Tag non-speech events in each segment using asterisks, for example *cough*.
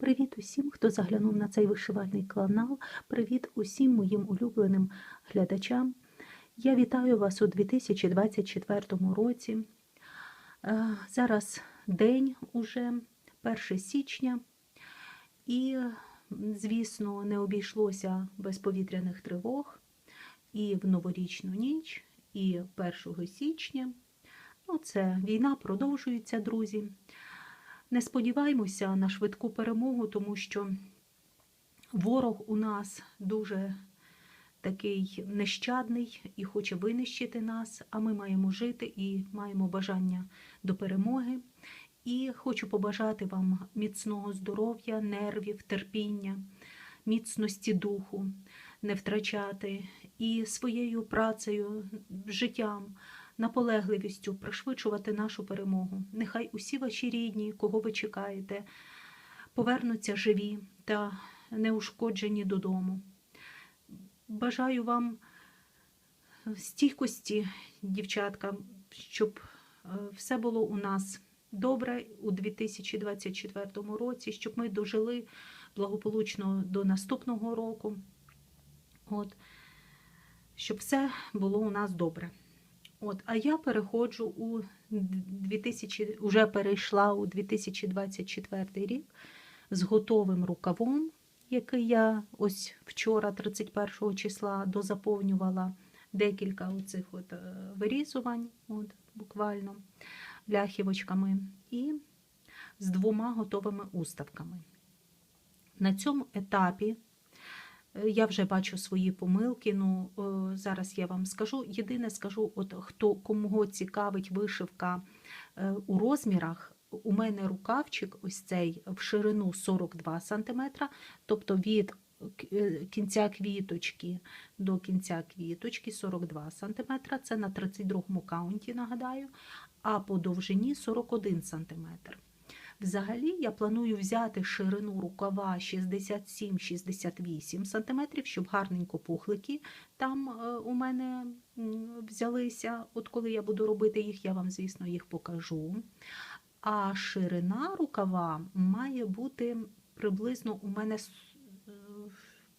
Привіт усім, хто заглянув на цей вишивальний канал. Привіт усім моїм улюбленим глядачам. Я вітаю вас у 2024 році. Е, Зараз день уже 1 січня, і, звісно, не обійшлося без повітряних тривог і в новорічну ніч, і 1 січня. Ну, це війна продовжується, друзі. Не сподіваємося на швидку перемогу, тому що ворог у нас дуже такий нещадний і хоче винищити нас, а ми маємо жити і маємо бажання до перемоги. І хочу побажати вам міцного здоров'я, нервів, терпіння, міцності духу, не втрачати і своєю працею, життям наполегливістю пришвидшувати нашу перемогу. Нехай усі ваші рідні, кого ви чекаєте, повернуться живі та неушкоджені додому. Бажаю вам стійкості, дівчатка, щоб е, все було у нас добре у 2024 році, щоб ми дожили благополучно до наступного року. От, щоб все було у нас добре. От, а я переходжу у 2000, вже перейшла у 2024 рік з готовим рукавом, який я ось вчора, 31 числа, дозаповнювала декілька оцих от е, вирізувань, от, буквально ляхівочками, і з двома готовими уставками. На цьому етапі Я вже бачу свої помилки. Ну е, зараз я вам скажу. Єдине скажу, от хто кому цікавить вишивка е, у розмірах. У мене рукавчик, ось цей в ширину 42 см, тобто від кінця квіточки до кінця квіточки 42 см, це на 32 каунті, нагадаю, а по довжині 41 см. Взагалі, я планую взяти ширину рукава 67-68 см, щоб гарненько пухлики там е, у мене взялися. От коли я буду робити їх, я вам, звісно, їх покажу. А ширина рукава має бути приблизно у мене е,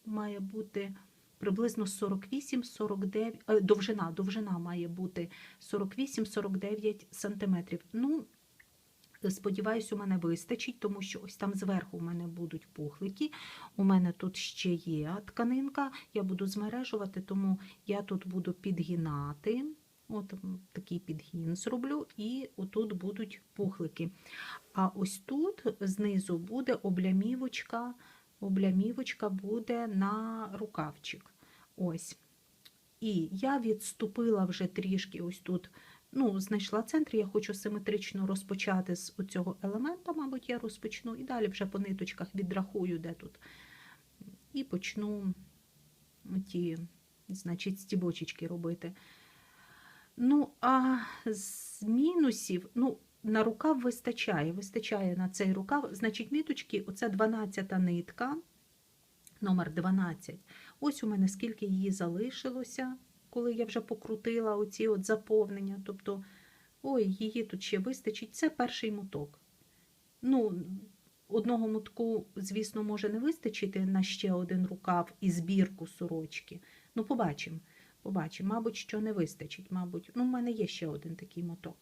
має бути приблизно 48-49, е, довжина, довжина має бути 48-49 см. Ну, Сподіваюсь, у мене вистачить, тому що ось там зверху у мене будуть пухлики. У мене тут ще є тканинка, я буду змережувати, тому я тут буду підгинати. От такий підгін зроблю, і отут будуть пухлики. А ось тут знизу буде облямівочка, облямівочка буде на рукавчик. Ось. І я відступила вже трішки ось тут ну, знайшла центр, я хочу симетрично розпочати з цього елемента, мабуть, я розпочну, і далі вже по ниточках відрахую, де тут. І почну ті, значить, стібочечки робити. Ну, а з мінусів, ну, на рукав вистачає, вистачає на цей рукав, значить, ниточки, оце 12-та нитка, номер 12. Ось у мене скільки її залишилося коли я вже покрутила оці от заповнення. Тобто, ой, її тут ще вистачить. Це перший моток. Ну, Одного мотку, звісно, може не вистачити на ще один рукав і збірку сорочки. Ну, побачимо. Побачимо, мабуть, що не вистачить. Мабуть, ну, в мене є ще один такий моток.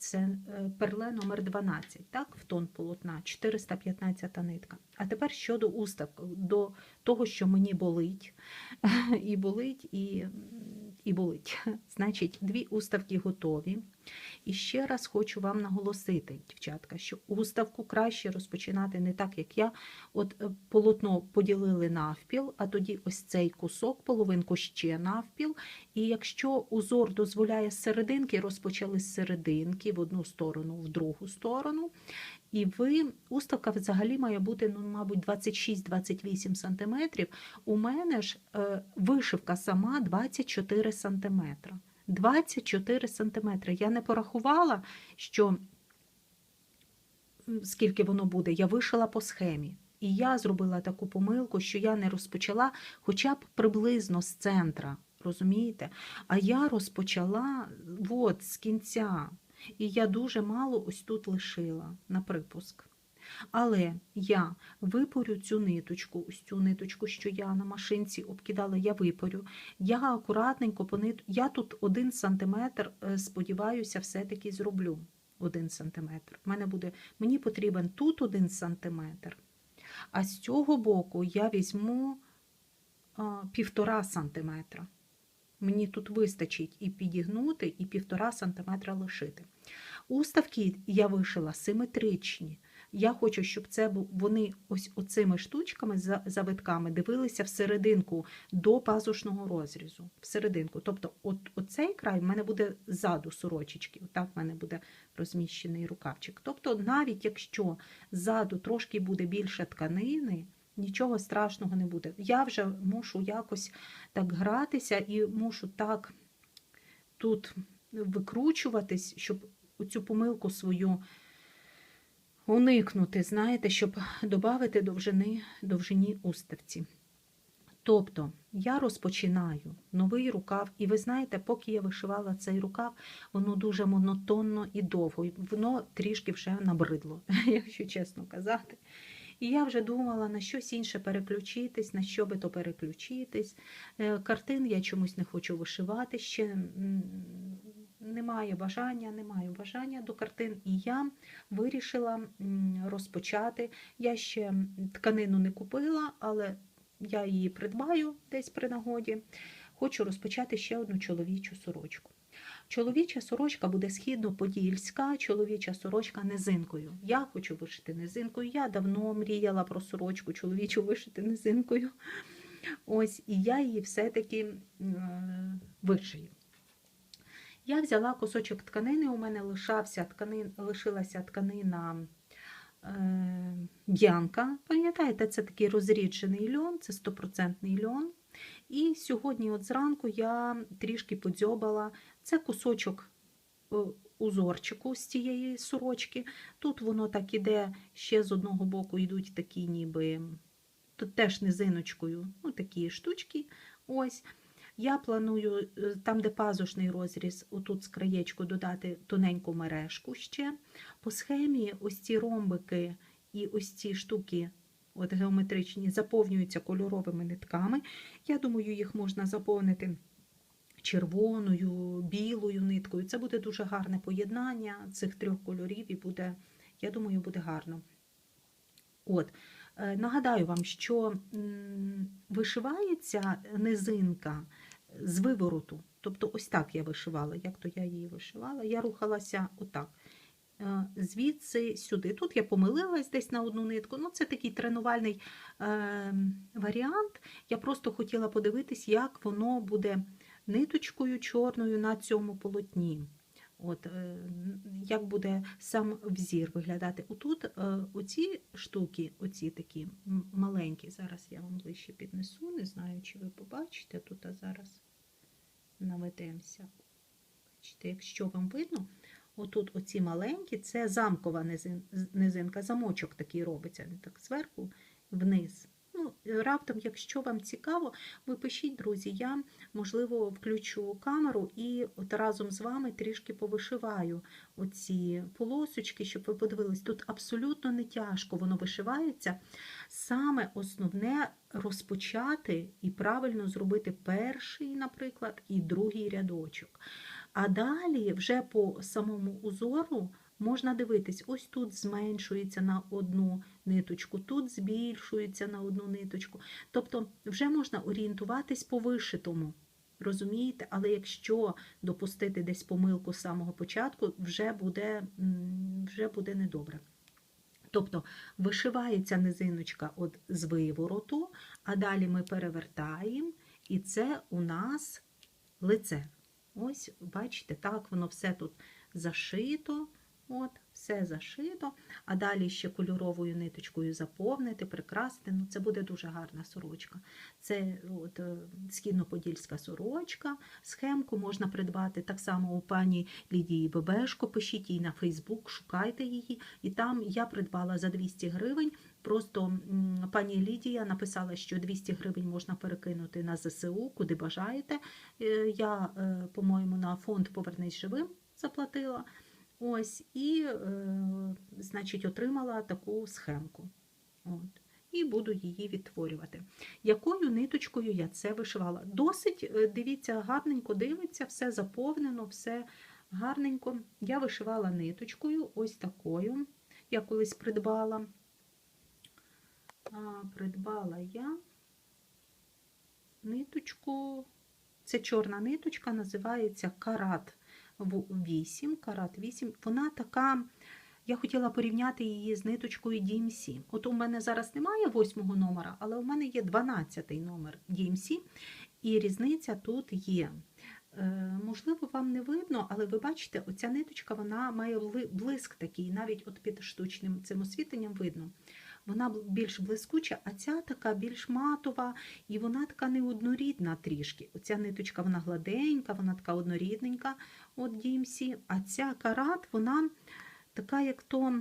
Це е, перле номер 12 так, в тон полотна, 415 нитка. А тепер щодо уставок, до того, що мені болить, *laughs* і болить, і і болить. *laughs* Значить, дві уставки готові. І ще раз хочу вам наголосити, дівчатка, що уставку краще розпочинати не так, як я. От е, полотно поділили навпіл, а тоді ось цей кусок, половинку ще навпіл. І якщо узор дозволяє з серединки, розпочали з серединки в одну сторону, в другу сторону. І ви, уставка взагалі має бути, ну, мабуть, 26-28 см. У мене ж е, вишивка сама 24 см. 24 см. Я не порахувала, що скільки воно буде, я вишила по схемі. І я зробила таку помилку, що я не розпочала хоча б приблизно з центра. Розумієте? А я розпочала от, з кінця. І я дуже мало ось тут лишила на припуск. Але я випорю цю ниточку, ось цю ниточку, що я на машинці обкидала, я випорю. Я акуратненько по нит... Я тут один сантиметр, е, сподіваюся, все-таки зроблю. Один сантиметр. У мене буде... Мені потрібен тут один сантиметр, а з цього боку я візьму а, півтора сантиметра. Мені тут вистачить і підігнути, і півтора сантиметра лишити. Уставки я вишила симетричні. Я хочу, щоб це вони ось оцими штучками, за- завитками, дивилися всерединку до пазушного розрізу. Всерединку. Тобто, от, оцей край в мене буде ззаду сорочечки. Отак в мене буде розміщений рукавчик. Тобто, навіть якщо ззаду трошки буде більше тканини, нічого страшного не буде. Я вже мушу якось так гратися і мушу так тут викручуватись, щоб цю помилку свою уникнути, знаєте, щоб додати довжини, довжині уставці. Тобто я розпочинаю новий рукав, і ви знаєте, поки я вишивала цей рукав, воно дуже монотонно і довго, воно трішки вже набридло, *laughs* якщо чесно казати. І я вже думала на щось інше переключитись, на що би то переключитись. Е, Картин я чомусь не хочу вишивати ще. Немає бажання, немає бажання до картин. І я вирішила розпочати. Я ще тканину не купила, але я її придбаю десь при нагоді. Хочу розпочати ще одну чоловічу сорочку. Чоловіча сорочка буде східно-подільська, чоловіча сорочка низинкою. Я хочу вишити низинкою. Я давно мріяла про сорочку чоловічу вишити низинкою. Ось, і я її все-таки е, вишию. Я взяла кусочок тканини, у мене лишався тканин, лишилася тканина е, б'янка. Пам'ятаєте, це такий розріджений льон, це 100% льон. І сьогодні, от зранку, я трішки подзьобала це кусочок е, узорчику з цієї сорочки. Тут воно так іде, ще з одного боку йдуть такі, ніби тут теж низиночкою, ну такі штучки. Ось. Я планую, е, там, де пазушний розріз, отут з краєчку додати тоненьку мережку ще. По схемі ось ці ромбики і ось ці штуки от геометричні заповнюються кольоровими нитками. Я думаю, їх можна заповнити червоною, білою ниткою. Це буде дуже гарне поєднання цих трьох кольорів і буде, я думаю, буде гарно. От. Е, Нагадаю вам, що вишивається низинка з вивороту. Тобто, ось так я вишивала. Як то я її вишивала? Я рухалася отак. Е, Звідси сюди. Тут я помилилась десь на одну нитку. Ну, це такий тренувальний е, варіант. Я просто хотіла подивитись, як воно буде ниточкою чорною на цьому полотні. От, е, як буде сам взір виглядати. Отут е, оці штуки, оці такі маленькі, зараз я вам ближче піднесу, не знаю, чи ви побачите тут, а зараз наведемося. Бачите, якщо вам видно, отут оці маленькі, це замкова низинка, замочок такий робиться, так зверху вниз. Ну, раптом, якщо вам цікаво, ви пишіть, друзі, я, можливо, включу камеру і от разом з вами трішки повишиваю оці полосочки, щоб ви подивились. Тут абсолютно не тяжко воно вишивається. Саме основне розпочати і правильно зробити перший, наприклад, і другий рядочок. А далі вже по самому узору можна дивитись, ось тут зменшується на одну ниточку, тут збільшується на одну ниточку. Тобто вже можна орієнтуватись по вишитому. Розумієте, але якщо допустити десь помилку з самого початку, вже буде, вже буде недобре. Тобто вишивається низиночка от з вивороту, а далі ми перевертаємо, і це у нас лице. Ось, бачите, так воно все тут зашито. От, все зашито, а далі ще кольоровою ниточкою заповнити, прикрасити. Ну, це буде дуже гарна сорочка. Це от, е, східно-подільська сорочка. Схемку можна придбати так само у пані Лідії Бебешко. Пишіть їй на Фейсбук, шукайте її. І там я придбала за 200 гривень. Просто пані Лідія написала, що 200 гривень можна перекинути на ЗСУ, куди бажаєте. Е, Я, е, по-моєму, на фонд Повернись живим заплатила. Ось, і, е, значить, отримала таку схемку. От. І буду її відтворювати. Якою ниточкою я це вишивала? Досить, е, дивіться, гарненько дивиться, все заповнено, все гарненько. Я вишивала ниточкою, ось такою. Я колись придбала. А, Придбала я ниточку. Це чорна ниточка, називається карат 8. Карат 8. Вона така, я хотіла порівняти її з ниточкою DMC. От у мене зараз немає восьмого номера, але у мене є 12 номер DMC, і різниця тут є. Е, можливо, вам не видно, але ви бачите, оця ниточка вона має блиск такий, навіть от під штучним цим освітленням видно. Вона більш блискуча, а ця така більш матова, і вона така неоднорідна трішки. Оця ниточка вона гладенька, вона така однорідненька от DMC, а ця карат, вона така, як то.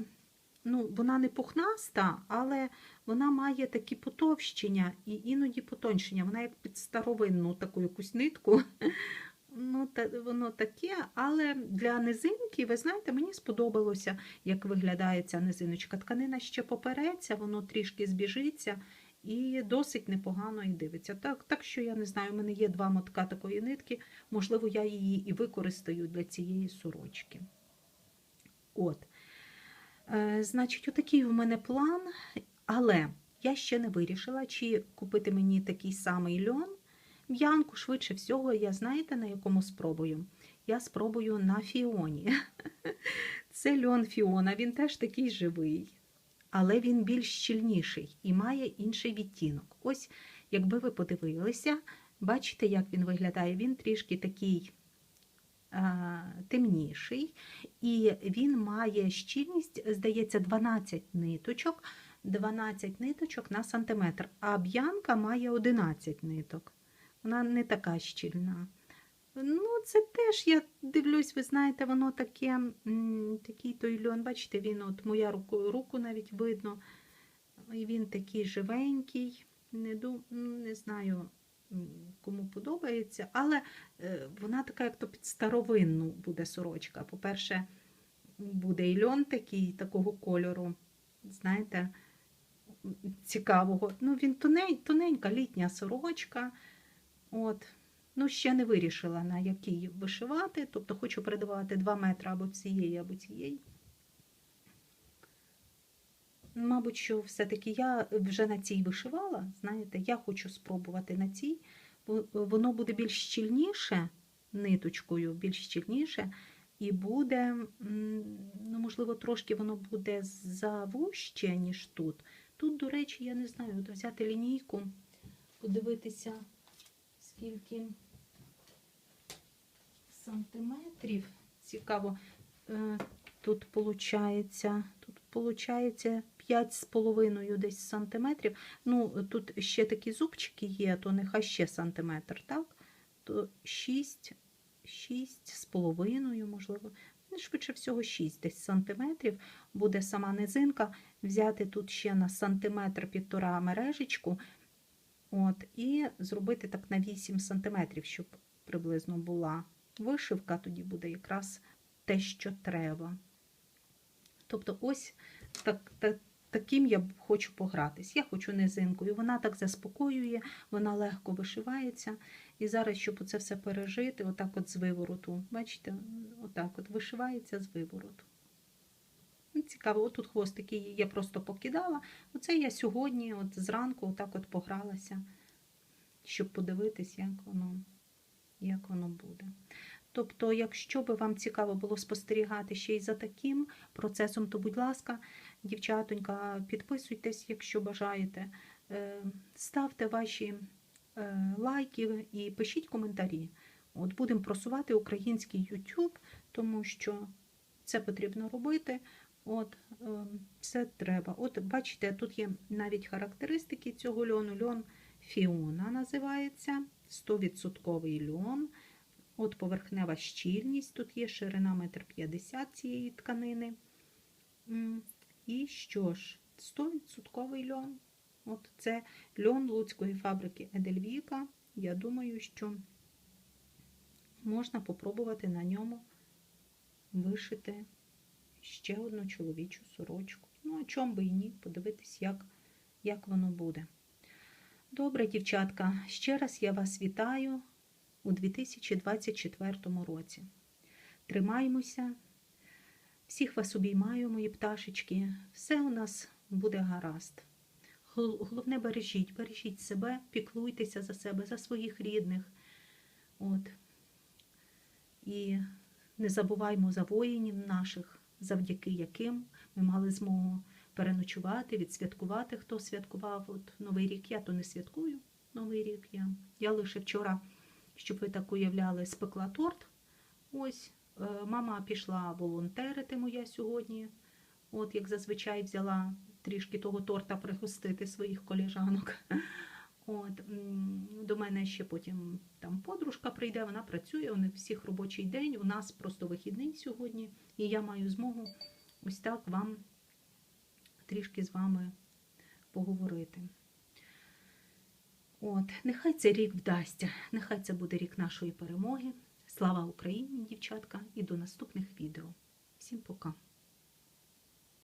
Ну, Вона не пухнаста, але вона має такі потовщення і іноді потоншення. Вона як під старовинну таку якусь нитку. Ну, та, Воно таке, але для низинки, ви знаєте, мені сподобалося, як виглядає ця низиночка. Тканина ще попереться, воно трішки збіжиться і досить непогано і дивиться. Так так що я не знаю, у мене є два мотка такої нитки, можливо, я її і використаю для цієї сорочки. От. Е, Значить, отакий у мене план, але я ще не вирішила, чи купити мені такий самий льон. В'янку, швидше всього, я знаєте, на якому спробую? Я спробую на фіоні. *laughs* Це льон фіона, він теж такий живий, але він більш щільніший і має інший відтінок. Ось, якби ви подивилися, бачите, як він виглядає? Він трішки такий а, темніший, і він має щільність, здається, 12 ниточок. 12 ниточок на сантиметр, а б'янка має 11 ниток. Вона не така щільна. Ну, це теж, я дивлюсь, ви знаєте, воно таке, такий той льон, бачите, він от моя руку руку навіть видно. І він такий живенький. Не дум, не знаю, кому подобається, але е, вона така, як то під старовинну буде сорочка. По-перше, буде і льон такий, такого кольору, знаєте, цікавого. Ну, він тоненька літня сорочка. От. Ну, ще не вирішила, на якій вишивати, тобто хочу передавати 2 метри або цієї, або цієї. Мабуть, що все-таки я вже на цій вишивала, знаєте, я хочу спробувати на цій, воно буде більш щільніше ниточкою, більш щільніше, і буде, ну, можливо, трошки воно буде завужче, ніж тут. Тут, до речі, я не знаю, взяти лінійку, подивитися скільки сантиметрів. Цікаво, е, тут виходить, тут виходить 5,5 десь сантиметрів. Ну, тут ще такі зубчики є, то нехай ще сантиметр, так? То 6, 6,5, можливо. Ну, швидше всього, 6 десь сантиметрів буде сама низинка. Взяти тут ще на сантиметр півтора мережечку От, І зробити так на 8 см, щоб приблизно була вишивка, тоді буде якраз те, що треба. Тобто, ось так, так, таким я хочу погратись. Я хочу низинкою. Вона так заспокоює, вона легко вишивається. І зараз, щоб це все пережити, отак от з вивороту. Бачите, отак от вишивається з вивороту. Ну, цікаво, отут хвостики я просто покидала. Оце я сьогодні, от зранку, отак от погралася, щоб подивитись, як воно, як воно буде. Тобто, якщо би вам цікаво було спостерігати ще й за таким процесом, то, будь ласка, дівчатонька, підписуйтесь, якщо бажаєте, е, ставте ваші е, лайки і пишіть коментарі. От Будемо просувати український YouTube, тому що це потрібно робити. От, Це треба. От, бачите, тут є навіть характеристики цього льону. Льон Фіона називається 100% льон. От поверхнева щільність, тут є ширина 1,50 м цієї тканини. І що ж, 100% льон. От Це льон Луцької фабрики Едельвіка. Я думаю, що можна попробувати на ньому вишити ще одну чоловічу сорочку. Ну, а чом би і ні, подивитись, як, як воно буде. Добре, дівчатка, ще раз я вас вітаю у 2024 році. Тримаймося, всіх вас обіймаю, мої пташечки. Все у нас буде гаразд. Головне, бережіть, бережіть себе, піклуйтеся за себе, за своїх рідних. От. І не забуваймо за воїнів наших, завдяки яким ми мали змогу переночувати, відсвяткувати, хто святкував От Новий рік. Я то не святкую Новий рік. Я, я лише вчора, щоб ви так уявляли, спекла торт. Ось е, мама пішла волонтерити моя сьогодні. От як зазвичай взяла трішки того торта пригостити своїх коліжанок. От, до мене ще потім там подружка прийде, вона працює, у них всіх робочий день. У нас просто вихідний сьогодні, і я маю змогу ось так вам трішки з вами поговорити. От, нехай цей рік вдасться, нехай це буде рік нашої перемоги. Слава Україні, дівчатка, і до наступних відео. Всім пока!